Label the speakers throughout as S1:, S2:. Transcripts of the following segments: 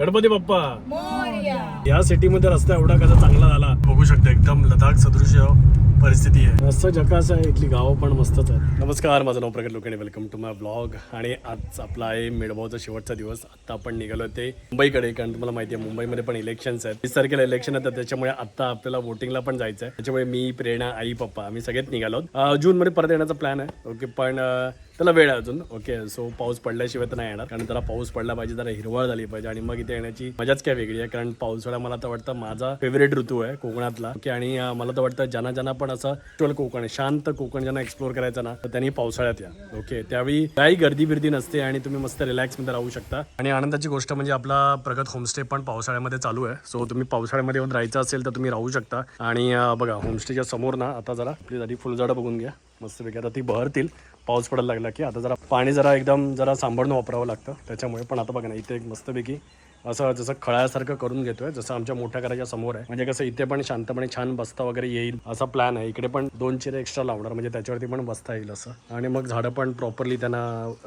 S1: गणपती बाप्पा.
S2: मोरया.
S1: या सिटीमध्ये रस्ता एवढा कसा चांगला झाला? बघू शकता एकदम लडाख सदृश परिस्थिती आहे. रस्ता जकास आहे इथली गावं पण मस्तच आहे नमस्कार माझं नाव प्रगट लोकांनी वेलकम टू माय ब्लॉग आणि आज आपला आहे मेळभावचा शेवटचा दिवस. आता आपण निघालो ते मुंबईकडे कारण तुम्हाला माहिती आहे मुंबईमध्ये पण इलेक्शन्स आहेत. वीस तारखेला इलेक्शन आहेत त्याच्यामुळे आता आपल्याला वोटिंगला पण जायचं आहे. त्याच्यामुळे मी प्रेरणा आई पप्पा आम्ही सगळेच निघालो आहोत. जून मध्ये परत येण्याचा प्लॅन आहे. ओके पण त्याला वेळ आहे अजून. ओके सो पाऊस पडल्याशिवाय तर नाही येणार. कारण जरा पाऊस पडला पाहिजे जरा हिरवळ झाली पाहिजे. आणि मग इथे येण्याची मजाच काय वेगळी आहे कारण पावसाळा मला तर वाटतं माझा फेवरेट ऋतू आहे कोकणातला. ओके आणि मला तर वाटतं ज्यांना ज्यांना पण असं ट्वेल कोकण आहे, शांत कोकण ज्यांना एक्सप्लोर करायचं ना तर त्यांनी पावसाळ्यात या. ओके त्यावेळी काही गर्दी बिर्दी नसते आणि तुम्ही मस्त रिलॅक्समध्ये राहू शकता. आणि आनंदाची गोष्ट म्हणजे आपला प्रगत होमस्टे पण पावसाळ्यामध्ये चालू आहे. सो तुम्ही पावसाळ्यामध्ये येऊन राहायचं असेल तर तुम्ही राहू शकता. आणि बघा होमस्टेच्या समोर ना आता जरा प्लीज आधी फुलझाडं बघून घ्या. मस्तपैकी आता ती बहरतील. पाऊस पडायला लागला की आता जरा पाणी जरा एकदम जरा सांभाळून वापरावं लागतं. त्याच्यामुळे पण आता बघा ना इथे एक मस्तपैकी असं जसं खळासारखं करून घेतोय जसं आमच्या मोठ्या घराच्या समोर आहे. म्हणजे कसं इथे पण शांतपणे छान बसता वगैरे येईल असा प्लॅन आहे. इकडे पण दोन चिरे एक्स्ट्रा लावणार म्हणजे त्याच्यावरती पण बसता येईल असं. आणि मग झाडं पण प्रॉपरली त्यांना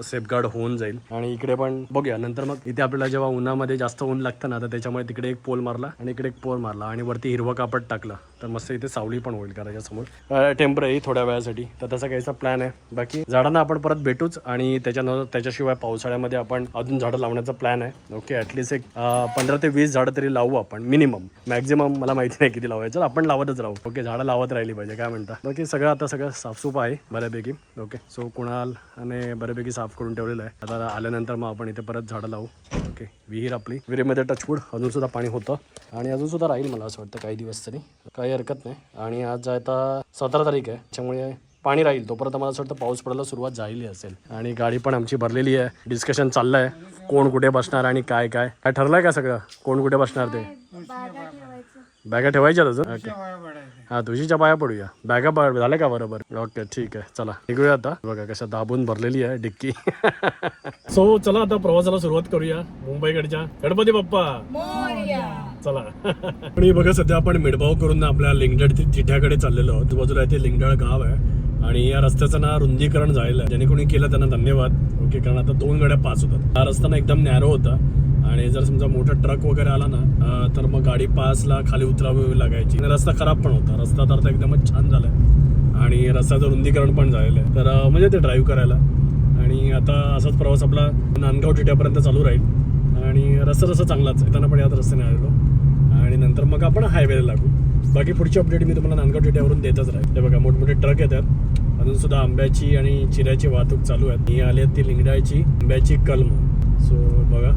S1: सेफगार्ड होऊन जाईल. आणि इकडे पण बघूया नंतर मग इथे आपल्याला जेव्हा उन्हामध्ये जास्त ऊन लागतं ना तर त्याच्यामुळे तिकडे एक पोल मारला आणि इकडे एक पोल मारला आणि वरती हिरवं कापड टाकलं. तर मस्त इथे सावली पण होईल घराच्या समोर. टेंपररी थोड्या वेळासाठी. तर तसा काहीचा प्लॅन आहे. बाकी झाडांना आपण परत भेटूच आणि त्याच्यानंतर त्याच्याशिवाय पावसाळ्यामध्ये आपण अजून झाडं लावण्याचा प्लॅन आहे. ओके ॲटलिस्ट एक पंधरा ते वीस झाडं तरी लावू आपण मिनिमम. मॅक्झिमम मला माहिती नाही किती लावायचं आपण लावतच राहू. ओके झाडं लावत राहिली पाहिजे काय म्हणता? बाकी सगळं आता सगळं साफसूफ आहे बऱ्यापैकी. ओके सो कुणाल आणि बऱ्यापैकी साफ करून ठेवलेलं आहे. आता आल्यानंतर मग आपण इथे परत झाडं लावू. ओके विहीर आपली. विहिरीमध्ये टचवूड अजून सुद्धा पाणी होतं. आणि अजून सुद्धा राहील मला असं वाटतं काही दिवस तरी. काही हरकत नाही. आणि आज आता सतरा तारीख आहे. त्याच्यामुळे पाणी राहील. तोपर्यंत मला असं वाटतं पाऊस पडायला सुरुवात झालेली असेल. आणि गाडी पण आमची भरलेली आहे. डिस्कशन चाललं आहे कोण कुठे बसणार आणि काय काय? काय ठरलंय का सगळं? कोण कुठे बसणार ते? बॅगा ठेवायच्या अजून? ओके हा तुझीच्या पाया पडूया. बॅगा झाल्या का बरोबर? ओके ठीक आहे. चला निघूया आता. बघा कशा दाबून भरलेली आहे डिक्की. सो चला आता प्रवासाला सुरुवात करूया. मुंबईकडच्या गणपती बाप्पा. चला. आणि बघा सध्या आपण मिडभाव करून आपल्या लिंगडळ तिठ्याकडे चाललेलो आहोत. बाजूला इथे लिंगडळ गाव आहे. आणि या रस्त्याचं ना रुंदीकरण झालेलं आहे. ज्याने कोणी केलं त्यांना धन्यवाद. ओके कारण आता दोन गाड्या पास होतात. हा रस्ता ना एकदम नॅरो होता. आणि जर समजा मोठा ट्रक वगैरे आला ना तर मग गाडी पासला खाली उतरावी लागायची. आणि रस्ता खराब पण होता. रस्ता तर आता एकदमच छान झालाय. आणि रस्त्याचं रुंदीकरण पण झालेलं आहे. तर म्हणजे ते ड्राईव्ह करायला. आणि आता असाच प्रवास आपला नांदगाव टिट्यापर्यंत चालू राहील. आणि रस्ता रस्ता चांगलाच येताना पण याच रस्त्याने आलेलो. आणि नंतर मग आपण हायवेला लागू. बाकी पुढची अपडेट मी तुम्हाला नांदगाव टिट्यावरून देतच राहील. ते बघा मोठमोठे ट्रक येतात. अजून सुद्धा आंब्याची आणि चिऱ्याची वाहतूक चालू आहे. ही आली ती लिंगडायची आंब्याची कलम. सो बघा.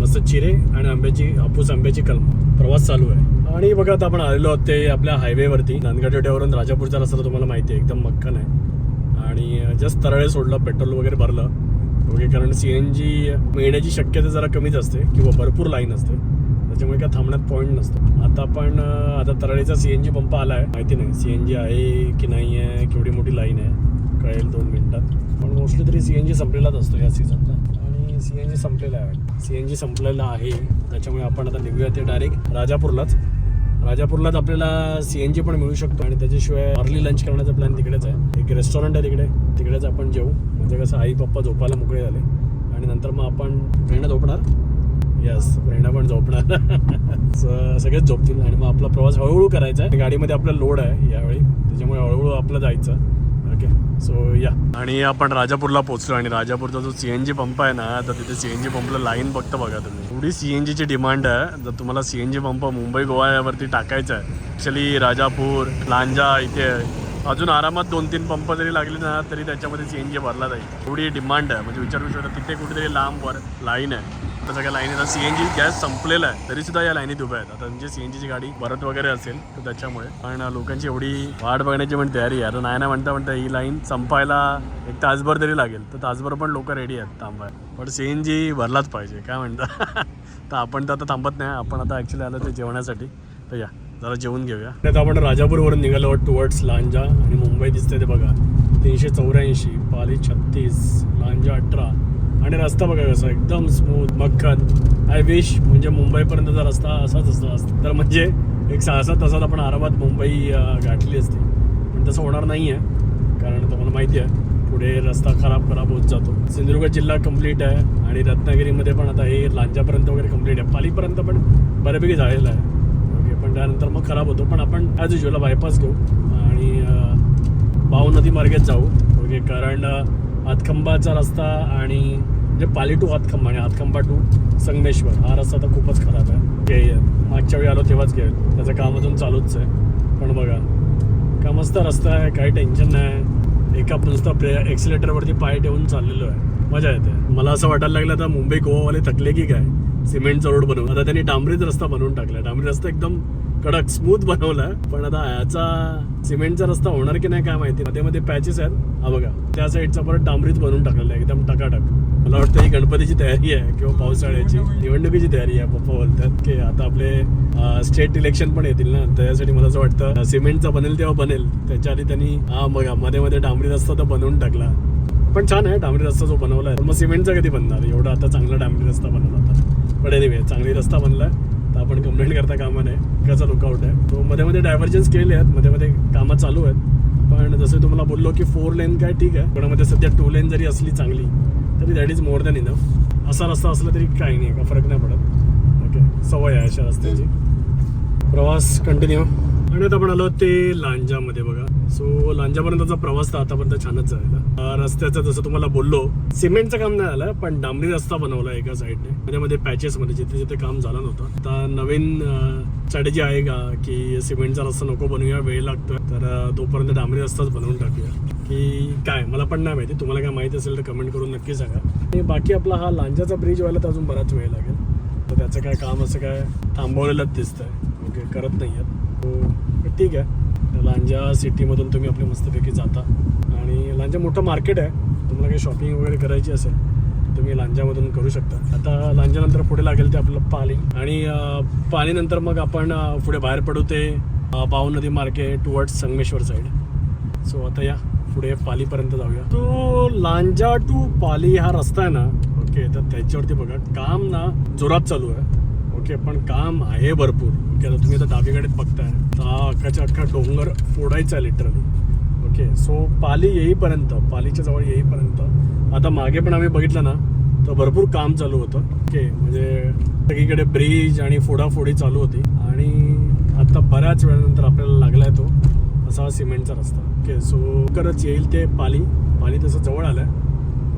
S1: मस्त चिरे आणि आंब्याची हापूस आंब्याची कलम. प्रवास चालू आहे. आणि बघा आता आपण आलेलो आहोत ते आपल्या हायवेवरती. नांदगाव टिट्यावरून राजापूरचा रस्ता तुम्हाला माहिती आहे एकदम मक्कन आहे. आणि जस्ट तरळे सोडलं पेट्रोल वगैरे भरलं. ओके कारण सी एन जी मिळण्याची शक्यता जरा कमीच असते किंवा भरपूर लाईन असते. त्याच्यामुळे काय थांबण्यात पॉईंट नसतो. आता पण आता तराळीचा सी एन जी पंप आला आहे माहिती नाही सी एन जी आहे की नाही आहे केवढी मोठी लाईन आहे कळेल दोन मिनिटात. पण मोस्टली तरी सी एन जी संपलेलाच असतो या सीझनला आणि सी एन जी संपलेला आहे. सी एन जी संपलेला आहे. त्याच्यामुळे आपण आता निघूया ते डायरेक्ट राजापूरलाच. राजापूरलाच आपल्याला सी एन जी पण मिळू शकतो. आणि त्याच्याशिवाय अर्ली लंच करण्याचा प्लॅन तिकडेच आहे. एक रेस्टॉरंट आहे तिकडे. तिकडेच आपण जेऊ. म्हणजे कसं आई पप्पा झोपायला मोकळे झाले. आणि नंतर मग आपण प्रेरणा झोपणार. यस प्रेरणा पण झोपणार. सगळेच झोपतील आणि मग आपला प्रवास हळूहळू करायचा आहे. गाडीमध्ये आपला लोड आहे यावेळी. त्याच्यामुळे हळूहळू आपलं जायचं. ओके सो या आणि आपण राजापूरला पोहोचलो आणि राजापूरचा जो सी एन जी पंप आहे ना तर तिथे सी एन जी पंपला लाईन बघता बघा तुम्ही. एवढी सी एन जीची डिमांड आहे जर तुम्हाला C N G pump Mumbai गोवावरती टाकायचा आहे ॲक्च्युली राजापूर लांजा इथे अजून आरामात दोन तीन पंप जरी लागले ना तरी त्याच्यामध्ये सी एन जी भरला जाईल. एवढी डिमांड आहे. म्हणजे विचारू शकता तिथे कुठेतरी लांबवर लाईन आहे. आता सगळ्या लाईनीत सी एन जी गॅस संपलेला आहे. तरी सुद्धा या लाईनीत उभ्या आहेत. आता म्हणजे सी एन जीची गाडी भरत वगैरे असेल तर त्याच्यामुळे. पण लोकांची एवढी वाट बघण्याची पण तयारी आहे. आता नाही ना म्हणता म्हणता ही लाईन संपायला एक तासभर तरी लागेल. तर तासभर पण लोक रेडी आहेत थांबायला. पण सी एन जी भरलाच पाहिजे. काय म्हणता? तर आपण तर आता थांबत नाही. आपण आता ॲक्च्युली आलं ते जेवणासाठी. तर या जरा जेवून घेऊया. आता आपण राजापूरवरून निघालो टुवर्ड्स लांजा आणि मुंबई दिसते ते बघा. तीनशे चौऱ्याऐंशी पाली छत्तीस लांजा अठरा. आणि रस्ता बघा कसा एकदम स्मूथ मक्खन. आय विश म्हणजे मुंबईपर्यंतचा रस्ता असाच असतो असतो तर म्हणजे एक सहा सात तासात आपण आरामात मुंबई गाठली असते. पण तसं होणार नाही आहे कारण तुम्हाला माहिती आहे पुढे रस्ता खराब खराब होत जातो. सिंधुदुर्ग जिल्हा कंप्लीट आहे आणि रत्नागिरीमध्ये पण आता हे लांजापर्यंत वगैरे कंप्लीट आहे. पालीपर्यंत पण बऱ्यापैकी झालेलं आहे. ओके पण त्यानंतर मग खराब होतो. पण आपण ॲज युजला बायपास घेऊ आणि अं, भाऊ नदी मार्गेत जाऊ. ओके कारण हातखंबाचा रस्ता आणि म्हणजे पाली टू हातखंबा आणि हातखंबा टू संगमेश्वर हा रस्ता तर खूपच खराब आहे. ते मागच्या वेळी आलो तेव्हाच घेईल त्याचं काम अजून चालूच आहे. पण बघा का मस्त रस्ता आहे काही टेन्शन नाही. एका नुसतं प्रे एक्सिलेटरवरती पाय ठेवून चाललेलो आहे. मजा येते. मला असं वाटायला लागलं आता मुंबई गोवावाले थकले की काय? सिमेंटचा रोड बनवून. आता त्यांनी डांबरीच रस्ता बनवून टाकला डांबरी रस्ता एकदम कडक स्मूथ बनवलाय पण आता याचा सिमेंटचा रस्ता होणार की नाही काय माहिती. मध्ये मध्ये पॅचेस आहेत. हा बघा. त्या साईडचा परत डांबरीच बनवून टाकलेला आहे. एकदम टकाटक. मला वाटतं ही गणपतीची तयारी आहे किंवा पावसाळ्याची. निवडणुकीची तयारी आहे. पप्पा बोलतात की आता आपले स्टेट इलेक्शन पण येतील ना. त्यासाठी मला असं वाटतं सिमेंटचा बनेल तेव्हा बनेल. त्याच्या आधी त्यांनी हा बघा मध्ये मध्ये डांबरी रस्ता तर बनवून टाकला. पण छान आहे डांबरी रस्ता जो बनवला आहे. मग सिमेंटचा कधी बनणार? एवढा आता चांगला डांबरी रस्ता बनवला होता. पण एनिवे चांगली रस्ता बनलाय आहे. आपण कंप्लेंट करता कामा नाही त्याचा लुकआउट आहे. तो मध्ये मध्ये डायव्हर्जन्स केले आहेत मध्ये मध्ये कामं चालू आहेत. पण जसं तुम्हाला बोललो की फोर लेन काय ठीक आहे पण मध्ये सध्या टू लेन जरी असली चांगली तरी that is more than enough असा रस्ता असला तरी काही नाही का फरक नाही पडत. ओके सवय आहे अशा रस्त्याची. प्रवास कंटिन्यू आणि आता आपण आलो ते लांजामध्ये बघा. सो लांजापर्यंतचा प्रवास तर आतापर्यंत छानच झालेला. रस्त्याचं जसं तुम्हाला बोललो सिमेंटचं काम नाही आलं पण डांबरी रस्ता बनवला एका साईडने त्याच्यामध्ये मध्ये पॅचेस मध्ये जिथे जिथे काम झालं नव्हतं. आता नवीन स्ट्रॅटेजी आहे का की सिमेंटचा रस्ता नको बनवूया वेळ लागतोय. तर तोपर्यंत डांबरी रस्ताच बनवून टाकूया. की काय मला पण नाही माहिती. तुम्हाला काय माहिती असेल तर कमेंट करून नक्की सांगा. आणि बाकी आपला हा लांजाचा ब्रिज व्हायला तर अजून बराच वेळ लागेल. तर त्याचं काय काम असं काय थांबवलेलंच दिसतंय. ओके करत नाही आहेत ठीक आहे. तर लांजा सिटीमधून तुम्ही आपल्या मस्तपैकी जाता. आणि लांजा मोठं मार्केट आहे. तुम्हाला काही शॉपिंग वगैरे करायची असेल तुम्ही लांजामधून करू शकता. आता लांजानंतर पुढे लागेल ते आपलं पाली. आणि पालीनंतर मग आपण पुढे बाहेर पडू ते अं, बाव नदी market towards Sangameshwar side so आता या पुढे पालीपर्यंत जाऊया. तो लांजा टू पाली हा रस्ता आहे ना ओके तर त्याच्यावरती बघा काम ना जोरात चालू आहे. ओके पण काम आहे भरपूर. केलं तुम्ही आता डावीकडे बघताय. तर हा अख्खाच्या अख्खा डोंगर फोडायचा आहे लिटरली ओके सो पाली येईपर्यंत पालीच्या जवळ येईपर्यंत आता मागे पण आम्ही बघितलं ना तर भरपूर काम चालू होतं. ओके म्हणजे सगळीकडे ब्रिज आणि फोडाफोडी चालू होती. आणि आता बऱ्याच वेळानंतर आपल्याला लागलाय तो असा सिमेंटचा रस्ता. ओके सो करच येईल ते पाली. पाली तसं जवळ आलंय.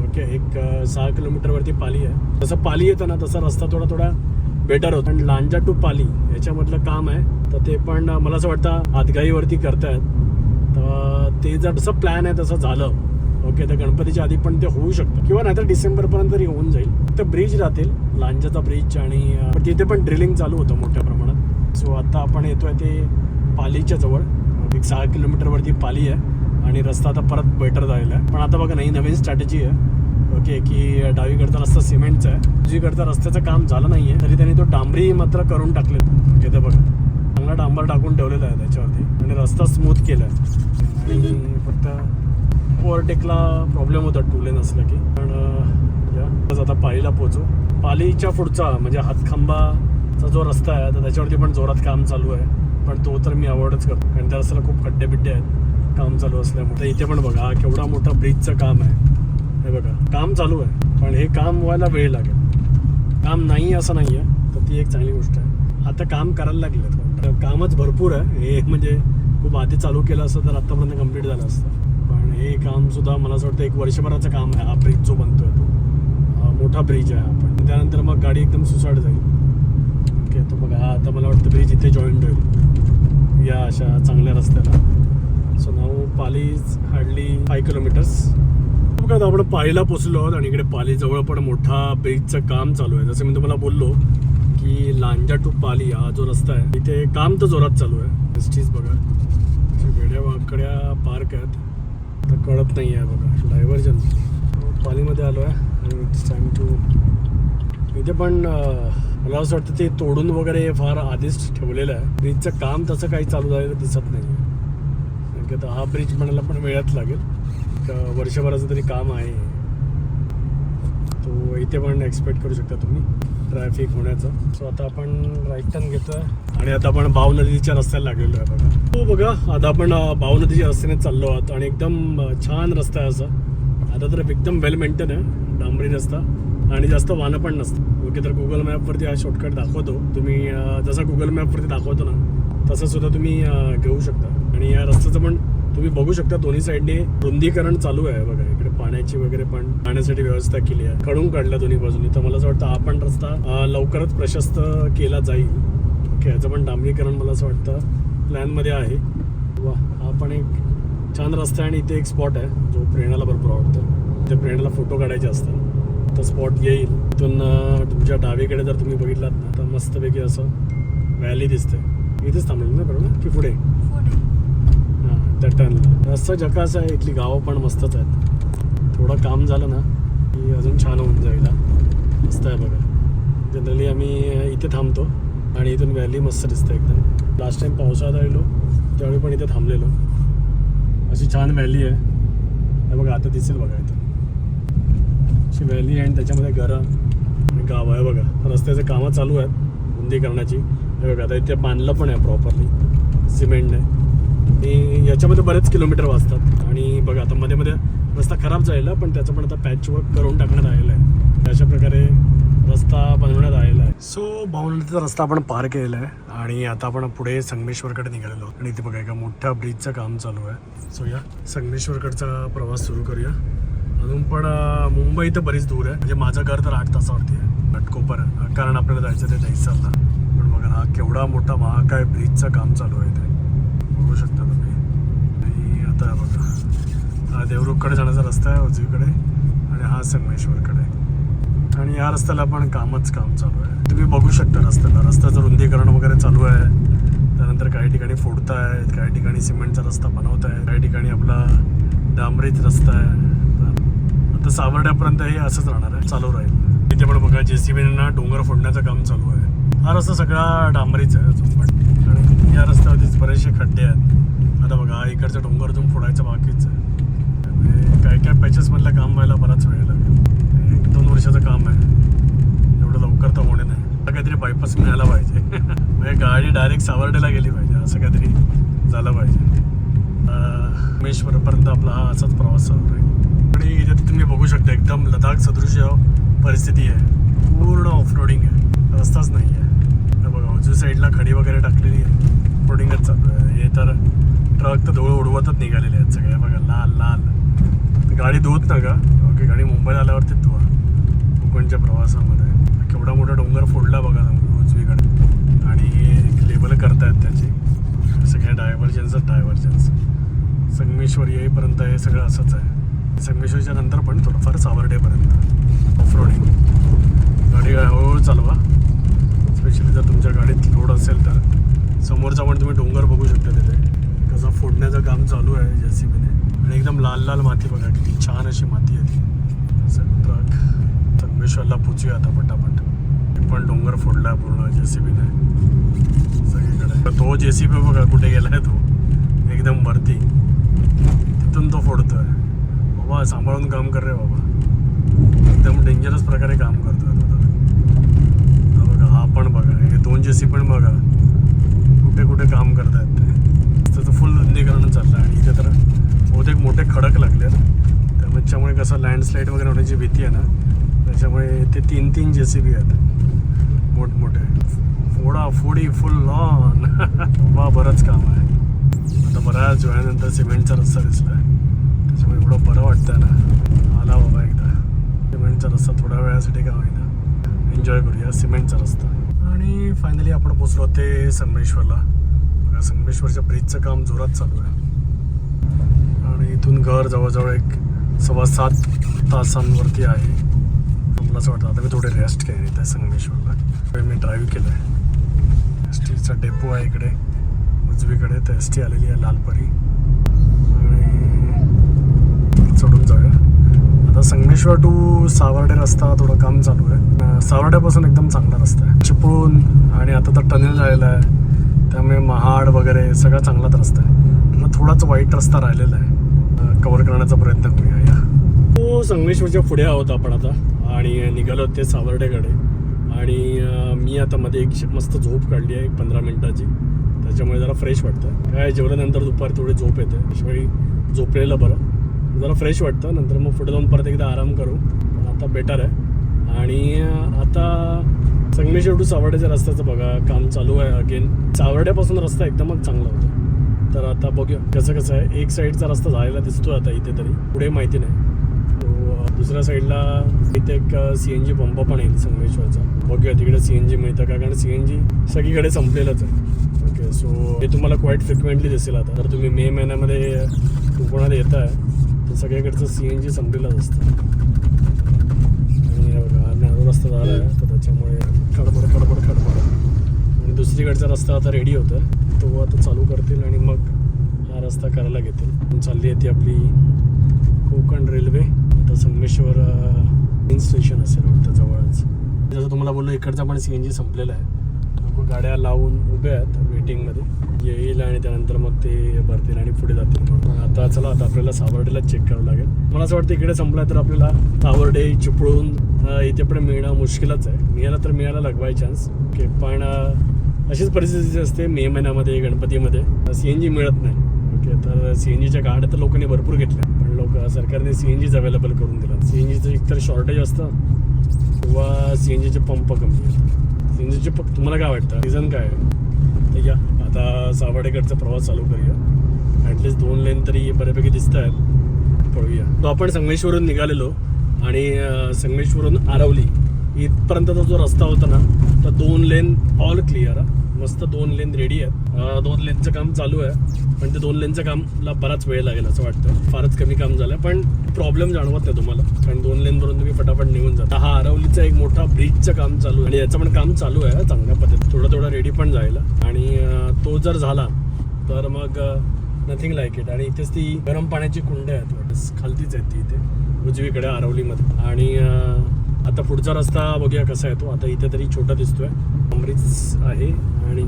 S1: ओके एक सहा किलोमीटरवरती पाली आहे. जसं पाली येतं ना तसा रस्ता थोडा थोडा बेटर होतं. आणि लांजा टू पाली याच्यामधलं काम आहे. तर ते पण मला असं वाटतं हातगाईवरती करतायत. तर ते जर जसं प्लॅन आहे तसं झालं. ओके तर गणपतीच्या आधी पण ते होऊ शकतं. किंवा नाहीतर डिसेंबरपर्यंत तरी होऊन जाईल. तर ब्रिज राहतील. लांजाचा ब्रिज आणि तिथे पण ड्रिलिंग चालू होतं मोठ्या प्रमाणात. सो आता आपण येतोय ते पालीच्या जवळ. एक सहा किलोमीटरवरती पाली आहे. आणि रस्ता आता परत बेटर झालेला आहे. पण आता बघा नाही नवीन स्ट्रॅटेजी आहे. आहे की डावीकडचा रस्ता सिमेंटचा आहे. उजवीकडचा रस्त्याचं काम झालं नाही आहे तरी त्यांनी तो डांबरी मात्र करून टाकले ओके ते बघा. चांगला डांबर टाकून ठेवलेला आहे त्याच्यावरती. आणि रस्ता स्मूथ केला आहे आणि फक्त ओव्हरटेकला प्रॉब्लेम होता टू लेन असलं की. पण या. आता पालीला पोचू पालीच्या पुढचा म्हणजे हातखांबाचा जो रस्ता आहे तर त्याच्यावरती पण जोरात काम चालू आहे. पण तो तर मी अवॉइडच करतो. कारण त्या रस्त्याला खूप खड्डे बिड्डे आहेत. काम चालू असल्यामुळे. इथे पण बघा केवढा मोठा ब्रिजचं काम आहे. हे बघा काम चालू आहे पण हे काम व्हायला वेळ लागेल. काम नाही असं नाही आहे तर ती एक चांगली गोष्ट आहे. आता काम करायला लागले कामच भरपूर आहे. हे म्हणजे खूप आधी चालू केलं असतं तर आत्तापर्यंत कंप्लीट झालं असतं. पण हे काम सुद्धा मला असं वाटतं एक वर्षभराचं काम आहे हा ब्रिज जो बनतोय तो. मोठा ब्रिज आहे आपण पण. त्यानंतर मग गाडी एकदम सुसाट जाईल. ओके तो बघा हा आता मला वाटतं ब्रिज इथे जॉईंट होईल. या अशा चांगल्या रस्त्याला. सो नाव पालीज हार्डली फाय किलोमीटर्स बघा आता आपण पालीला पोचलो आहोत आणि इकडे पालीजवळ पण मोठा ब्रिजचं काम चालू आहे. जसं मी तुम्हाला बोललो की लांजा टू पाली हा जो रस्ता आहे इथे काम तर जोरात चालू आहे. एसटीच बघा. वेड्या वाकड्या पार्क आहेत. तर कळत नाही आहे बघा. डायव्हर्जन. पालीमध्ये आलो आहे आणि इट्स टू इथे पण मला असं वाटतं ते तोडून वगैरे फार आधीच ठेवलेलं आहे. ब्रिजचं काम तसं काही चालू झालेलं दिसत नाही आहे कारण की आता हा ब्रिज म्हणायला पण वेळात लागेल. एक वर्षभराचं तरी काम आहे. तो इथे पण एक्सपेक्ट करू शकता तुम्ही ट्रॅफिक होण्याचं. सो आता आपण राईट टर्न घेतोय आणि आता आपण भाव नदीच्या रस्त्याला लागलेलो आहे बघा. हो बघा आता आपण भाव नदीच्या रस्त्याने चाललो आहोत आणि एकदम छान रस्ता आहे असा. आता तर एकदम वेल मेंटेन आहे डांबरी रस्ता. आणि जास्त वाहनं पण नसतं ओके तर गुगल मॅपवरती हा शॉर्टकट दाखवतो. तुम्ही जसा गुगल मॅपवरती दाखवतो ना तसं सुद्धा तुम्ही घेऊ शकता. आणि या रस्त्याचं पण तुम्ही बघू शकता दोन्ही साईडने रुंदीकरण चालू आहे बघा. इकडे पाण्याची वगैरे पण पाण्यासाठी व्यवस्था केली आहे. कडून काढल्या दोन्ही बाजूनी. तर मला असं वाटतं हा पण रस्ता लवकरच प्रशस्त केला जाईल. ओके याचं पण डांबरीकरण मला असं वाटतं प्लॅनमध्ये आहे. वा हा पण एक छान रस्ता आहे आणि इथे एक स्पॉट आहे जो प्रेरणाला भरपूर आवडतो. ते प्रेरणाला फोटो काढायचे असतात. तर स्पॉट येईल. इथून तुमच्या डावीकडे जर तुम्ही बघितलात ना तर मस्तपैकी असं व्हॅली दिसते. इथेच थांबलं ना बरोबर की पुढे? हां त्या टर्नला रस्ता जकास आहे इथली गावं पण मस्तच आहेत. थोडं काम झालं ना की अजून छान होऊन जाईल मस्त आहे बघा. जनरली आम्ही इथे थांबतो आणि इथून व्हॅली मस्त दिसते एकदम. लास्ट टाइम पावसाळ्यात आलेलो त्यावेळी पण इथे थांबलेलो. अशी छान व्हॅली आहे. हे बघा आता दिसेल बघा इथं. अशी व्हॅली आहे आणि त्याच्यामध्ये घरं आणि गाव आहे बघा. रस्त्याचे कामं चालू आहेत बुंदी हे बघा आता इथे बांधलं पण आहे प्रॉपरली सिमेंटने आणि याच्यामध्ये बरेच किलोमीटर वाचतात. आणि बघा आता मध्ये मध्ये रस्ता खराब झालेला पण त्याचं पण आता पॅच वर्क करून टाकण्यात आलेलं आहे. अशा प्रकारे रस्ता बनवण्यात आलेला आहे. सो भावनडीचा रस्ता आपण पार केलेला आहे आणि आता आपण पुढे संगमेश्वरकडे निघालेलो आणि इथे बघा एका मोठ्या ब्रिजचं काम चालू आहे. सो या संगमेश्वरकडचा प्रवास सुरू करूया. अजून पण मुंबई तर बरीच दूर आहे. म्हणजे माझं घर तर आठ तासावरती आहे. घटकोपर कारण आपल्याला जायचं ते दहिसरला पण बघा हा केवढा मोठा महाकाय ब्रिजचं काम चालू आहे ते बघू शकता तुम्ही. आणि आता बघा. हा देवरुखकडे जाण्याचा रस्ता आहे उजवीकडे आणि हा संगमेश्वरकडे. आणि या रस्त्याला पण कामच काम चालू आहे. तुम्ही बघू शकता रस्त्याला. रस्त्याचं रुंदीकरण वगैरे चालू आहे. त्यानंतर काही ठिकाणी फोडतायत काही ठिकाणी सिमेंटचा रस्ता बनवत आहे काही ठिकाणी आपला डांबरीत रस्ता आहे. तर आता सावर्ड्यापर्यंत हे असंच राहणार आहे. चालू राहील. इथे पण बघा जे सी बीना डोंगर फोडण्याचं काम चालू आहे. हा रस्ता सगळा डांबरीच आहे. आणि या रस्त्यावरतीच बरेचसे खड्डे आहेत. आता बघा इकडचं डोंगर तुम्ही फोडायचं बाकीच आहे. म्हणजे काय काय पॅचेसमधलं काम व्हायला बराच वेळ लागेल. एक दोन वर्षाचं काम आहे. एवढं लवकर तर होणे नाही. आता काहीतरी बायपास मिळायला पाहिजे. म्हणजे गाडी डायरेक्ट सावर्डेला गेली पाहिजे. असं काहीतरी झालं पाहिजे. रामेश्वरपर्यंत आपला हा असाच प्रवास चालू आहे आणि इथे तुम्ही बघू शकता एकदम लडाख सदृश्य परिस्थिती आहे. पूर्ण ऑफ रोडिंग आहे. रस्ताच नाही आहे बघा उजवी साईडला खडी वगैरे टाकलेली आहे. ऑफरोडिंगच चालू आहे. हे तर ट्रक तर धूळ उडवतच निघालेले आहेत सगळे. बघा लाल लाल. गाडी धुवत ना का ओके गाडी मुंबईला आल्यावरती धुवा. कोकणच्या प्रवासामध्ये. केवढा मोठा डोंगर फोडला बघा उजवीकडे. आणि लेबल करतायत त्याची. सगळे डायव्हर्जन्सच डायव्हर्जन्स संगमेश्वर येईपर्यंत हे सगळं असंच आहे. संगमेश्वरच्या नंतर पण थोडंफार सावर्डेपर्यंत. ऑफरोडिंग गाडी हळूहळू चालवा. स्पेशली जर तुमच्या गाडीत लोड असेल तर. समोरचा पण तुम्ही डोंगर बघू शकता तिथे. कसं फोडण्याचं काम चालू आहे जे सी बीने आणि एकदम लाल लाल माती बघा किती छान अशी माती आहे ती. असं ट्रक संगमेश्वरला पोचूया आता पटापट. पण डोंगर फोडला पूर्ण जे सी बीने सगळीकडे तो जे सी बी बघा कुठे गेलाय तो. एकदम वरती. तिथून तो फोडतोय. बाबा सांभाळून काम कर रे बाबा. एकदम डेंजरस प्रकारे काम करतोय तो तर हा बघा हा पण बघा हे दोन जे सी पण बघा कुठे कुठे काम करतायत ते त्याचं फुल रुंदीकरण चाललं आहे आणि इथे तर बहुतेक मोठे खडक लागले त्यामुळे त्याच्यामुळे कसं लँडस्लाईड वगैरे होण्याची भीती आहे ना त्याच्यामुळे ते तीन तीन जे सी बी आहेत. मोठमोठे फोडा फोडी फुल लॉन वा बरंच काम आहे. आता बऱ्याच वेळानंतर सिमेंटचा रस्ता दिसलाय. त्याच्यामुळे एवढं बरं वाटतं ना. आला बाबा एकदा. सिमेंटचा रस्ता थोड्या वेळासाठी का होईना. एन्जॉय करूया सिमेंटचा रस्ता. आणि फायनली आपण पोचलो ते संगमेश्वरला. बघा संगमेश्वरच्या ब्रिजचं काम जोरात चालू आहे. आणि इथून घर जवळजवळ एक सव्वा सात तासांवरती आहे. मला असं वाटतं आता मी थोडे रेस्ट केले त्या संगमेश्वरला. मी ड्राईव्ह केलं आहे एस टीचा डेपो आहे इकडे. उजवीकडे तर एस टी आलेली आहे लालपरी. आणि चढून जाऊया. आता संगमेश्वर टू सावर्डे रस्ता थोडं काम चालू आहे. सावर्ड्यापासून एकदम चांगला रस्ता आहे. चिपळून आणि आता तर टनेल झालेला आहे. त्यामुळे महाड वगैरे सगळा चांगलाच रस्ता आहे. थोडाच वाईट रस्ता राहिलेला आहे. कव्हर करण्याचा प्रयत्न करूया या. तो संगमेश्वरच्या पुढे आहोत आपण आता. आणि निघालो ते सावर्डेकडे. आणि मी आता मध्ये एक मस्त झोप काढली आहे एक पंधरा मिनिटाची. त्याच्यामुळे जरा फ्रेश वाटतं काय जेवल्यानंतर दुपारी थोडी झोप येते. त्याशिवाय झोपलेलं बरं. जरा फ्रेश वाटतं. नंतर मग पुढे जाऊन परत एकदा आराम करू. पण आता बेटर आहे. आणि आता संगमेश्वर टू सावर्ड्याच्या रस्त्याचं बघा. काम चालू आहे अगेन सावर्ड्यापासून रस्ता एकदमच चांगला होता. तर आता बघूया. कसं कसं आहे. एक साईडचा रस्ता झालेला दिसतोय आता इथे तरी. पुढे माहिती नाही. तो दुसऱ्या साईडला इथे एक सी एन जी पंप पण येईल संगमेश्वरचा. बघूया तिकडे सी एन जी मिळतं का? कारण सी एन जी सगळीकडे संपलेलंच आहे. ओके सो हे तुम्हाला क्वाईट फ्रिक्वेंटली दिसेल आता. तर तुम्ही मे महिन्यामध्ये कोकणात येत आहे तर सगळीकडचं सी एन जी संपलेलंच असतं. आणि बघा नॅरो रस्ता झाला आहे. तर त्याच्यामुळे खडबड खडबड खडबड. आणि दुसरीकडचा रस्ता आता रेडी होतो तो आता चालू करतील आणि मग हा रस्ता करायला घेतील. चालली आहे ती आपली कोकण रेल्वे. आता संगमेश्वर मेन स्टेशन असेल वाटतं जवळच. जसं तुम्हाला बोललो इकडचा पण सी एन जी संपलेला आहे. लोक गाड्या लावून उभे आहेत वेटिंगमध्ये येईल आणि त्यानंतर मग ते भरतील आणि पुढे जातील म्हणून. आता चला आता आपल्याला सावर्डेला चेक करावं लागेल. मला असं वाटतं इकडे संपला तर आपल्याला सावर्डे चिपळून इथे पण मिळणं मुश्किलच आहे. मिळालं तर मिळायला लागवाय चान्स ओके पण अशीच परिस्थिती असते मे महिन्यामध्ये गणपतीमध्ये. सी एन जी मिळत नाही. ओके तर सी एन जीच्या गाड्या तर लोकांनी भरपूर घेतल्या. पण लोक सरकारने सी एन जीच अवेलेबल करून दिला. सी एन जीचं एकतर शॉर्टेज असतं. किंवा सी एन जीचे पंप कमी सी एन जीचे पंप तुम्हाला काय वाटतं? रिझन काय आहे? तर या आता सावर्डेकडचा प्रवास चालू करूया. ॲटलिस्ट दोन लेन तरी बऱ्यापैकी दिसत आहेत पळूया. तो आपण संगमेश्वरून निघालेलो आणि संगमेश्वरून आरवली. इथपर्यंतचा जो रस्ता होता ना तर दोन लेन ऑल क्लिअर मस्त दोन लेन रेडी आहेत. दोन लेनचं काम चालू आहे. पण ते दोन लेनचं कामला बराच वेळ लागेल असं वाटतं. फारच कमी काम झालं पण प्रॉब्लेम जाणवत नाही तुम्हाला. कारण दोन लेनवरून तुम्ही फटाफट निघून जाता. हा आरवलीचा एक मोठा ब्रिजचं काम चालू आहे. आणि याचं पण काम चालू आहे चांगल्या पद्धतीत थोडं थोडं रेडी पण जायला. आणि तो जर झाला तर मग नथिंग लाईक इट आणि इथेच ती गरम पाण्याची कुंड आहेत. खालतीच आहेत ती इथे. उजवीकडे आरवलीमध्ये. आणि आता पुढचा रस्ता बघूया कसा आहे तो. आता इथे तरी छोटा दिसतोय. अमरीच आहे आणि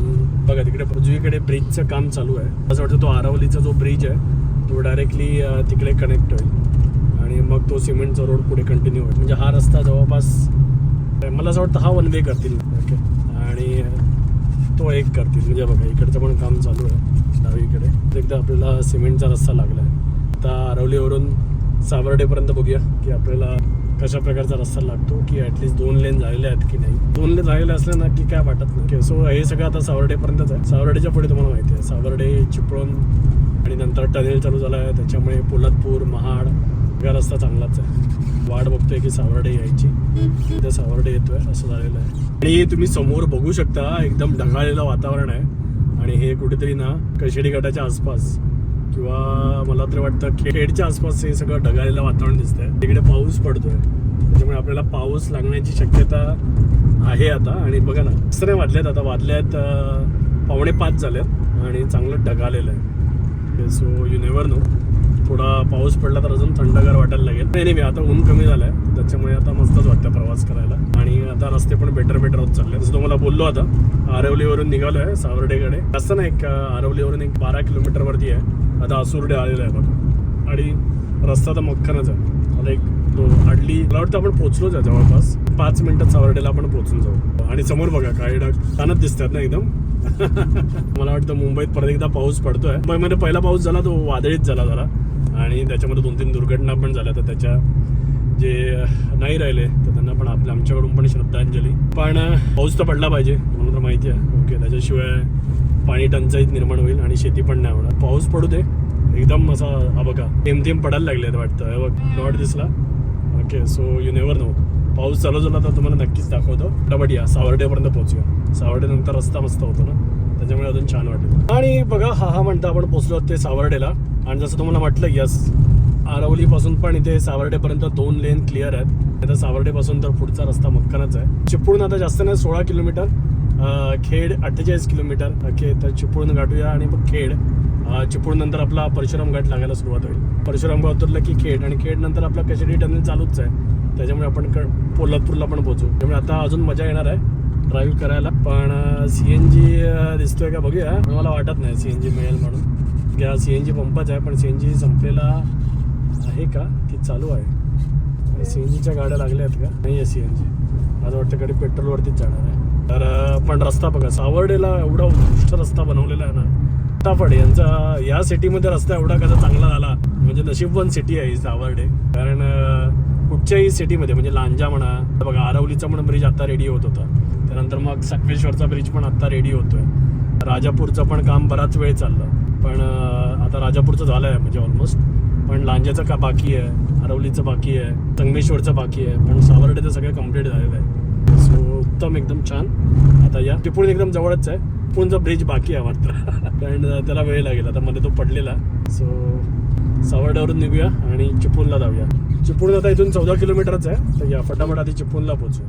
S1: बघा तिकडे उजवीकडे ब्रिजचं काम चालू आहे. असं वाटतं तो आरवलीचा जो ब्रिज आहे तो डायरेक्टली तिकडे कनेक्ट होईल. आणि मग तो सिमेंटचा रोड पुढे कंटिन्यू होईल. म्हणजे हा रस्ता जवळपास मला असं वाटतं हा वन वे करतील. ओके आणि तो एक करतील. म्हणजे बघा इकडचं पण काम चालू आहे डावीकडे. एकदा आपल्याला सिमेंटचा रस्ता लागला आहे. आता आरवलीवरून सावर्डेपर्यंत बघूया की आपल्याला कशा प्रकारचा रस्ता लागतो की ॲटलिस्ट दोन लेन झालेले आहेत की नाही. दोन लेन झालेले असले ना की काय वाटत नाही. सो हे सगळं आता सावर्डेपर्यंतच आहे. सावर्डेच्या पुढे तुम्हाला माहिती आहे. सावर्डे चिपळूण आणि नंतर टनेल चालू झाला आहे. त्याच्यामुळे पोलादपूर महाड हा रस्ता चांगलाच आहे. वाट बघतोय की सावर्डे यायची. त्या सावर्डे येतोय. असं झालेलं आहे. आणि तुम्ही समोर बघू शकता एकदम ढगाळलेलं वातावरण आहे. आणि हे कुठेतरी ना कशेडी गटाच्या आसपास किंवा मला तर वाटतं खेडच्या आसपास हे सगळं ढगाळलेलं वातावरण दिसतंय. तिकडे पाऊस पडतोय. त्याच्यामुळे आपल्याला पाऊस लागण्याची शक्यता आहे आता. आणि बघा ना असं नाही वाजल्यात आता वाजल्यात पावणे पाच झाल्यात आणि चांगलं ढगालेलं आहे. सो यू नेवर नो थोडा पाऊस पडला तर अजून थंडगार वाटायला लागेल. नाही नाही आता ऊन कमी झालंय. त्याच्यामुळे आता मस्तच वाटतं प्रवास करायला. आणि आता रस्ते पण बेटर बेटर होत चालले जसं तुम्हाला बोललो आता आरवलीवरून आहे सावर्डेकडे. असं नाही एक आरवलीवरून एक बारा किलोमीटर वरती आहे. आता आसुर्डे आलेलं आहे बघ. आणि रस्ता तर मक्खनच आहे. आता एक आडली मला वाटतं आपण पोचलोच आहे जवळपास. पाच मिनिटात सावर्डेला आपण पोहोचून जाऊ. आणि समोर बघा काही डाग कानच दिसतात ना एकदम? मला वाटतं मुंबईत परत एकदा पाऊस पडतोय. मुंबईमध्ये पहिला पाऊस झाला तो वादळीत झाला जरा. आणि त्याच्यामध्ये दोन तीन दुर्घटना पण झाल्या तर त्याच्या जे नाही राहिले तर त्यांना पण आपल्या आमच्याकडून पण श्रद्धांजली. पण पाऊस तर पडला पाहिजे म्हणून तर माहिती आहे. ओके त्याच्याशिवाय पाणी टंचाईत निर्माण होईल आणि शेती पण नाही होणार. पाऊस पडू दे. एकदम असा हा बघा थेंब थेंब पडायला लागले वाटतं. हे बघ डॉट दिसला okay so you never know पाऊस चालू झाला तर तुम्हाला नक्कीच दाखवतो. फटाफट या. सावर्डेपर्यंत पोहोचूया. सावर्डेनंतर रस्ता मस्त होतो ना? त्याच्यामुळे अजून छान वाटेल. आणि बघा हा हा म्हणता आपण पोचलो ते सावर्डेला. आणि जसं तुम्हाला म्हटलं यस आरवलीपासून पण इथे सावर्डेपर्यंत दोन लेन क्लिअर आहेत. आता सावर्डेपासून तर पुढचा रस्ता मक्कानच आहे. चिपळून आता जास्त नाही सोळा किलोमीटर. खेड अठ्ठेचाळीस किलोमीटर. ओके तर चिपळूण गाठूया आणि मग खेड. चिपळूण नंतर आपला परशुराम घाट लागायला सुरुवात होईल. परशुराम घाट उतरलं की खेड आणि खेड नंतर आपला कशेडी टनल चालूच आहे. त्याच्यामुळे आपण क- पोलादपूरला पण पोहोचू. त्यामुळे आता अजून मजा येणार आहे ड्राईव्ह करायला. पण सी एन जी दिसतोय का बघूया. पण मला वाटत नाही सी एन जी मिळेल म्हणून. या सी एन जी पंपच आहे पण सी एन जी संपलेला आहे का? की चालू आहे. सी एन जीच्या गाड्या लागल्या आहेत का? नाही आहे सी एन जी माझं वाटतं कडे पेट्रोलवरतीच जाणार आहे. तर पण रस्ता बघा सावर्डेला एवढा उत्कृष्ट रस्ता बनवलेला आहे ना फटाफट यांचा या सिटीमध्ये रस्ता एवढा कसा चांगला झाला म्हणजे नशीबवन सिटी आहे सावर्डे. कारण कुठच्याही सिटीमध्ये म्हणजे लांजा म्हणा बघा आरवलीचा पण ब्रिज आता रेडी होत होता. त्यानंतर मग सकवेश्वरचा ब्रिज पण आता रेडी होतोय. राजापूरचं पण काम बराच वेळ चाललं. पण आता राजापूरचं झालं आहे म्हणजे ऑलमोस्ट पण लांजाचं का बाकी आहे आरवलीचं बाकी आहे संगमेश्वरचं बाकी आहे पण सावर्डेचं सगळं कंप्लीट झालेलं आहे. सो उत्तम एकदम छान. आता या. चिपळूण एकदम जवळच आहे. चिपळूणचा ब्रिज बाकी आहे मात्र कारण त्याला वेळ लागेल. आता मध्ये तो पडलेला. सो सावर्डावरून निघूया आणि चिपळूणला जाऊया. चिपळूण आता इथून चौदा किलोमीटरच आहे. तर या फटाफट आधी चिपळूणला पोहोचूया.